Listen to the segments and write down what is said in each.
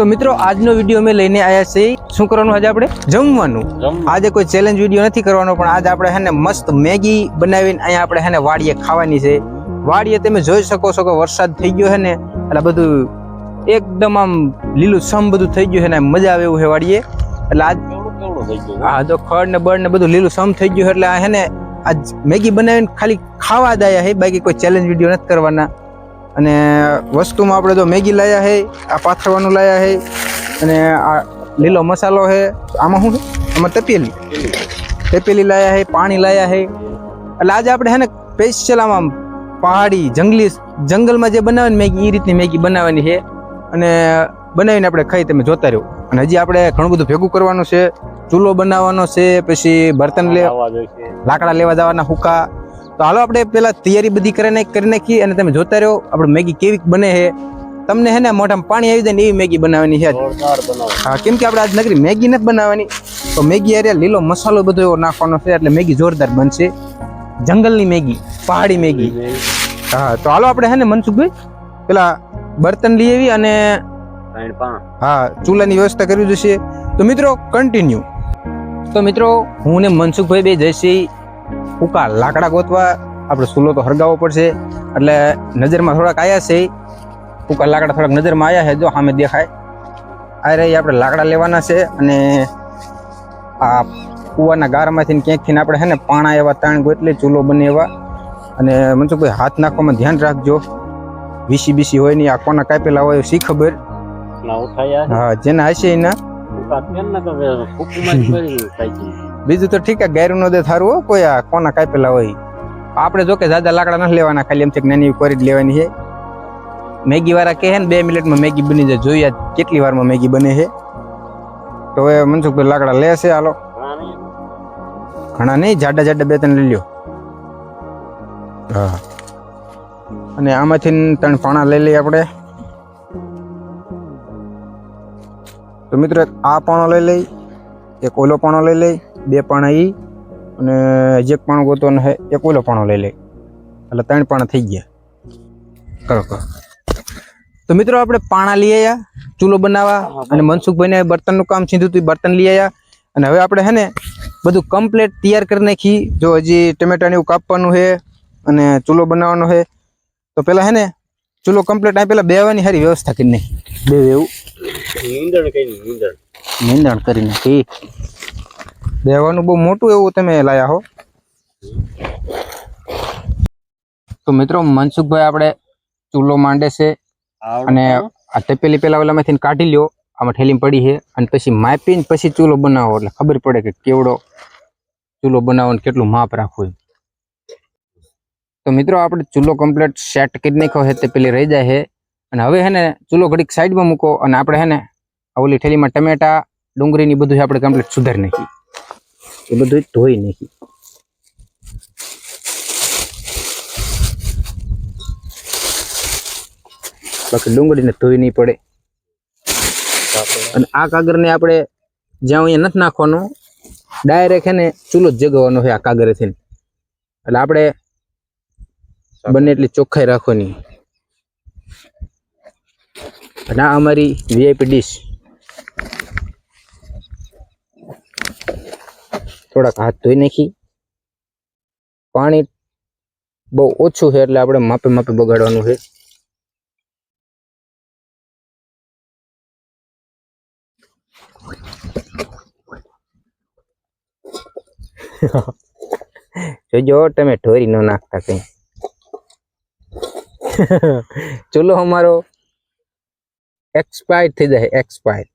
તો મિત્રો આજનો વીડિયો અમે લઈને આવ્યા છે શું કરવાનું આજે આપણે? જમવાનું. આજે કોઈ ચેલેન્જ વીડિયો નથી કરવાનો પણ આજે આપણે હેને મસ્ત મેગી બનાવીને અહીંયા આપણે હેને વાડીએ ખાવાની છે. વાડીએ તમે જોઈ શકો છો કે વરસાદ થઈ ગયો છે ને એટલે બધું એકદમ આમ લીલું સમ બધું થઈ ગયું છે ને મજા આવે એવું છે વાડીએ. એટલે આજ હા તો ખડ ને બળ ને બધું લીલું સમ થઈ ગયું એટલે આ હે ને આજ મેગી બનાવીને ખાલી ખાવા આયા છે બાકી કોઈ ચેલેન્જ વીડિયો નથી કરવાના. અને વસ્તુમાં આપણે જો મેગી લાયા છે આ પાથરવાનું લાયા છે અને આ લીલો મસાલો છે આમાં શું છે? આમાં તપેલી. તપેલી લાયા છે પાણી લાયા છે એટલે આજે આપણે હે ને સ્પેશિયલ આમાં પહાડી જંગલી જંગલમાં જે બનાવે મેગી એ રીતની મેગી બનાવવાની છે અને બનાવીને આપણે ખાઈ તમે જોતા રહ્યો અને હજી આપણે ઘણું બધું ભેગું કરવાનું છે. ચૂલો બનાવવાનો છે પછી બર્તન લેવા લાકડા લેવા જવાના હુકા તો હાલો આપણે પહેલાં તૈયારી બધી કરીને કરી નાખી અને તમે જોતા રહ્યો આપણે મેગી કેવી બને છે. તમને હે ને મોઢામાં પાણી આવી જાય ને એવી મેગી બનાવવાની છે. હા કેમ કે આપણે આજ નગરી મેગી નથી બનાવવાની. તો મેગી અરે લીલો મસાલો બધો એવો નાખવાનો છે એટલે મેગી જોરદાર બનશે. જંગલની મેગી પહાડી મેગી. હા તો હાલો આપણે હે ને મનસુખભાઈ પેલા બર્તન લઈ આવી અને હા ચૂલાની વ્યવસ્થા કરવી જોઈશે તો મિત્રો કન્ટિન્યુ તો મિત્રો હું ને મનસુખભાઈ બે જઈશી ઉકા લાકડા ગોતવા. આપણે ચૂલો તો હરગાવવો પડશે. એટલે નજરમાં થોડાક આવ્યા છે. ફૂકા લાકડા થોડાક નજરમાં આવ્યા છે. જો સામે દેખાય. આ રહી આપણે લાકડા લેવાના છે અને આ કુવાના ગારમાંથી ક્યાંકથી આપણે છે ને પાણા એવા તાણ ગોતલે ચૂલો બને એવા. અને મનસુખભાઈ હાથ નાખવામાં ધ્યાન રાખજો. વીસી બીસી હોય નહીં આ કોના કાપેલા હોય શી ખબર? હા જેના હશે એના. બીજું તો ઠીક ગાયરું નો દે થારું કોઈ આ કોના કાપેલા હોય. આપણે જો કે જાજા લાકડા નથી લેવાના ખાલી એમ છે નાની કોરી જ લેવાની છે. મેગી વાળા કહે ને બે મિનિટમાં મેગી બની જાય. જોઈએ કેટલી વારમાં મેગી બને છે. તો હવે મનસુખભાઈ લાકડા લેશે હાલો. ઘણા નહીં જાડા જાડા બે ત્રણ લઈ લ્યો. હા. અને આમાંથી ત્રણ પાણા લઈ લઈએ આપણે. તો મિત્રો એક આ પાણો લઈ લઈ એક ઓલો પાણો લઈ લઈ. બે પાણા એ અને હજી એક પાણું ગોતો છે એક ઓલો પાણો લઈ લે. એટલે ત્રણ પાણા થઈ ગયા. કરો કરો. તો મિત્રો આપણે પાણા લઈ આવ્યા ચૂલો બનાવવા અને મનસુખભાઈને બર્તનનું કામ સીધું હતું બર્તન લઈ આવ્યા અને હવે આપણે હે ને બધું કમ્પ્લેટ તૈયાર કરી નાખી. જો હજી ટમેટાને એવું કાપવાનું છે અને ચૂલો બનાવવાનો છે. તો પહેલાં હે ને ચૂલો કમ્પ્લેટ આ પહેલાં બેવાની સારી વ્યવસ્થા કરી નાખી. બે એવું. નિંદણ કરી નાખી. બેવાનું બહુ મોટું એવું તમે લાયા હો. તો મિત્રો મનસુખભાઈ આપણે ચૂલો માંડે છે અને આ તપેલી પેલા ઓલામાંથી કાઢી લ્યો. આમાં ઠેલી પડી છે અને પછી માપીને પછી ચૂલો બનાવો. એટલે ખબર પડે કે કેવડો ચૂલો બનાવો ને કેટલું માપ રાખવું. તો મિત્રો આપણે ચૂલો કમ્પ્લીટ સેટ કરી નાખ્યો છે. તે પેલી રહી જાય છે. અને હવે હે ને ચૂલો ઘડીક સાઈડમાં મૂકો અને આપણે હે ને ઓલી ઠેલીમાં ટમેટા ડુંગળીની બધું આપણે કમ્પ્લીટ સુધારી નાખી એ બધું ધોઈ નાખી. બાકી ડુંગળીને ધોઈ નહીં પડે. અને આ કાગરને આપણે જ્યાં અહીંયા નથી નાખવાનું, ડાયરેક્ટ હે ને ચૂલો જ જગાવવાનો છે આ કાગરેથી એટલે આપણે બને એટલી ચોખ્ખાઈ રાખવાની. અને આ અમારી વીઆઈપી ડીશ થોડાક હાથ ધોઈ નાખી. પાણી બહુ ઓછું છે એટલે આપણે માપે માપે બગાડવાનું છે. જોજો તમે ઢોરી ન નાખતા કઈ. ચલો, અમારો એક્સપાયર થઈ જાય એક્સપાયર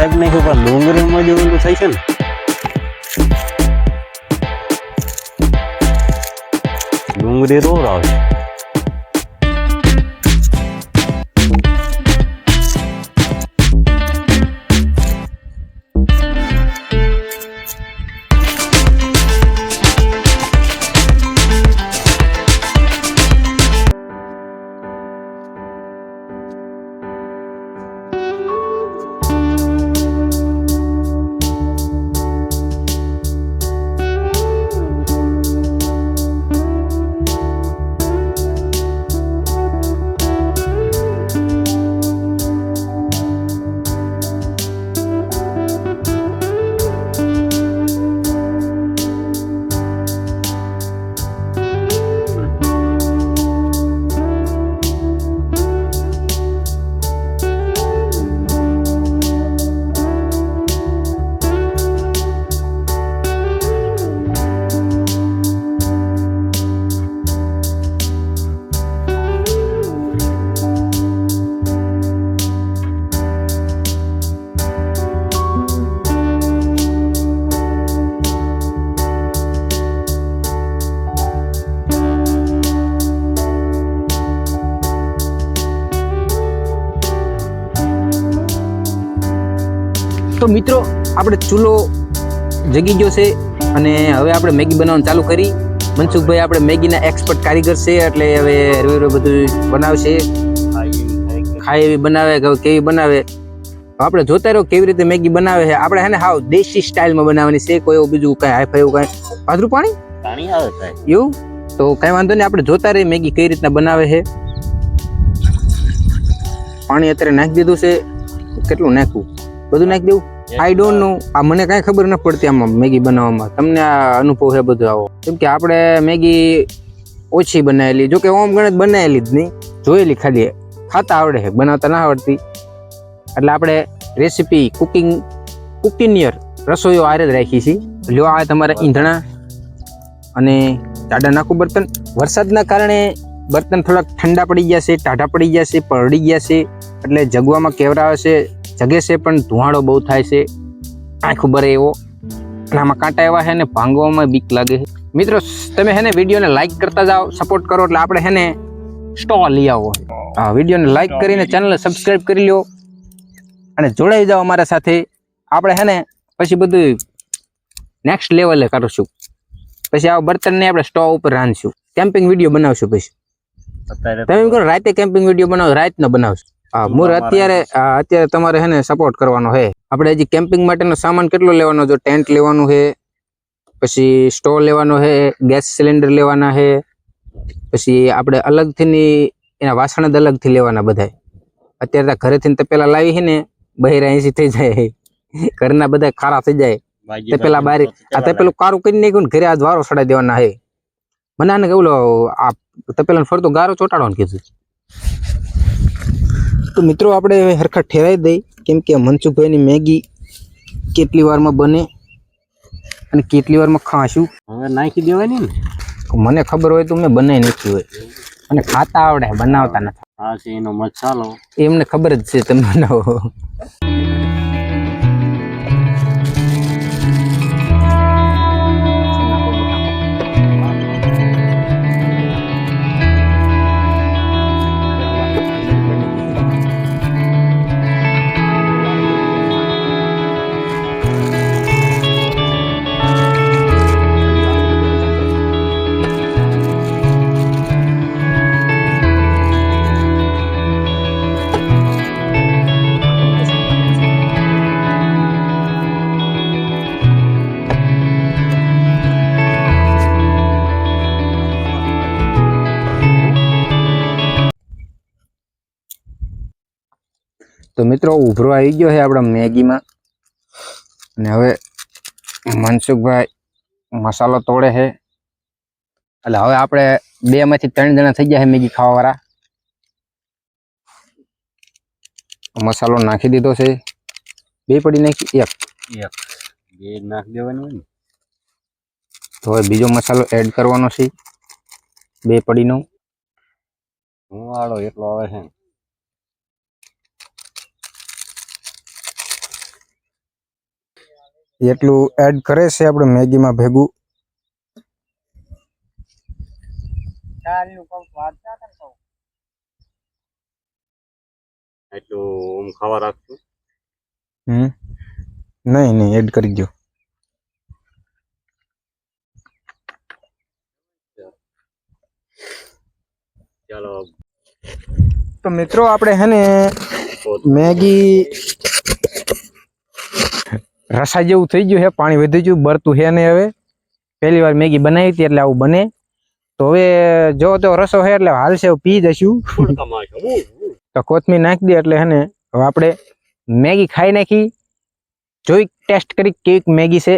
કંઈક નહીં પણ ડુંગળીમાં જ ઓલું થાય છે ને. ડુંગળી રોડ આવે તો મિત્રો આપણે ચૂલો જગી ગયો છે અને હવે આપણે મેગી બનાવવાનું ચાલુ કરી. મનસુખભાઈ આપણે મેગીના એક્સપર્ટ કારીગર છે એટલે હવે રવે બધું બનાવશે. ખાય એવી બનાવે કે કેવી બનાવે? આપણે જોતા રહો કેવી રીતે મેગી બનાવે છે. આપણે હેને હાવ દેશી સ્ટાઇલમાં બનાવવાની છે. કોઈ એવું બીજું કાંઈ હાઈ એવું કાંઈ. પાથરું પાણી? પાણી આવે એવું? તો કાંઈ વાંધો નહીં આપણે જોતા રહીએ મેગી કઈ રીતના બનાવે છે. પાણી અત્યારે નાખી દીધું છે. કેટલું નાખવું બધું નાખી દેવું. આઈ ડોન્ટ નો આ મને કાંઈ ખબર ન પડતી આમાં મેગી બનાવવામાં. તમને આ અનુભવ છે બધું આવો. કેમ કે આપણે મેગી ઓછી બનાવેલી. જો કે ઓમ ગણત બનાવેલી જ નહીં. જોયેલી ખાલી. ખાતા આવડે છે. બનાવતા ના આવડતી. એટલે આપણે રેસીપી કુકિંગ કુકિનિયર રસોઈઓ આરે જ રાખી છે લ્યો આ તમારા ઈંધણા અને ટાઢા નાખું બર્તન. વરસાદના કારણે બર્તન થોડાક ઠંડા પડી ગયા છે ટાઢા પડી ગયા છે પડી ગયા છે. એટલે જગવામાં કેવરાવે છે. જગે છે પણ ધુવાડો બહુ થાય છે. આંખ ઉભરે એવો. અને આમાં કાંટા એવા છે ને ભાંગવામાં બીક લાગે છે. મિત્રો તમે હે ને વિડીયોને લાઇક કરતા જાઓ સપોર્ટ કરો એટલે આપણે હે ને સ્ટોલ લઈ આવો. હા વિડીયોને લાઇક કરીને ચેનલને સબસ્ક્રાઈબ કરી લ્યો. અને જોડાઈ જાઓ અમારા સાથે. આપણે હે ને પછી બધું નેક્સ્ટ લેવલે કરશું પછી આ બર્તનને આપણે સ્ટોવ ઉપર રાંધશું. કેમ્પિંગ વીડિયો બનાવશું પછી. તમે કરો રાતે કેમ્પિંગ વીડિયો બનાવો રાતનો બનાવશું. હા મોર અત્યારે હા, અત્યારે તમારે હેને સપોર્ટ કરવાનો છે આપણે હજી કેમ્પિંગ માટેનો સામાન કેટલો લેવાનો? જો ટેન્ટ લેવાનું છે પછી સ્ટોવ લેવાનો છે ગેસ સિલિન્ડર લેવાના છે પછી આપણે અલગથી એના વાસણ જ અલગથી લેવાના બધા અત્યારે ઘરેથી તપેલા લાવી છે ને બહેરા એસી થઈ જાય ઘરના બધા ખારા થઈ જાય. તપેલા બારી આ તપેલું કારું કરી નાખ્યું ને ઘરે આજ વારો સડાઈ દેવાના હે. મને આને કેવું આ તપેલા ફરતો ગારો ચોટાડવાનું કીધું. તો મિત્રો આપણે હવે હરખા ઠેરાઈ દઈ. કેમ કે મનસુખભાઈની મેગી કેટલી વારમાં બને અને કેટલી વારમાં ખાશું. હવે નાખી દેવાની ને? મને ખબર હોય તો મેં બનાવી નાખ્યું હોય. અને ખાતા આવડે બનાવતા નથી. હા છે એનો મસાલો એમને ખબર જ છે તમે બનાવો. તો મિત્રો ઉભરો આવી ગયો છે આપણા મેગીમાં. અને હવે મનસુખભાઈ મસાલો તોડે છે એટલે હવે આપણે બે માંથી ત્રણ જણા થઈ ગયા છે મેગી ખાવાવાળા. મસાલો નાખી દીધો છે. બે પડી નાખી એક. એક. બે નાખી દેવાની હોય ને. તો હવે બીજો મસાલો એડ કરવાનો છે. બે પડીનો. હું વાળો એટલો આવે છે એટલું એડ કરે છે આપણે મેગીમાં ભેગું. એટલું ખાવા રાખશું. હમ? નહીં નહીં એડ કરી દો ચાલો. તો મિત્રો આપણે હે ને મેગી રસા જેવું થઈ ગયું છે પાણી વધી ગયું બરતું છે ને હવે. પહેલી વાર મેગી બનાવી હતી એટલે આવું બને. તો હવે જો તો રસો છે એટલે હાલશે છે પી જશું. તો કોથમીર નાખી દે એટલે હેને હવે આપણે મેગી ખાઈ નાખી. જોઈ ટેસ્ટ કરી કેવી મેગી છે.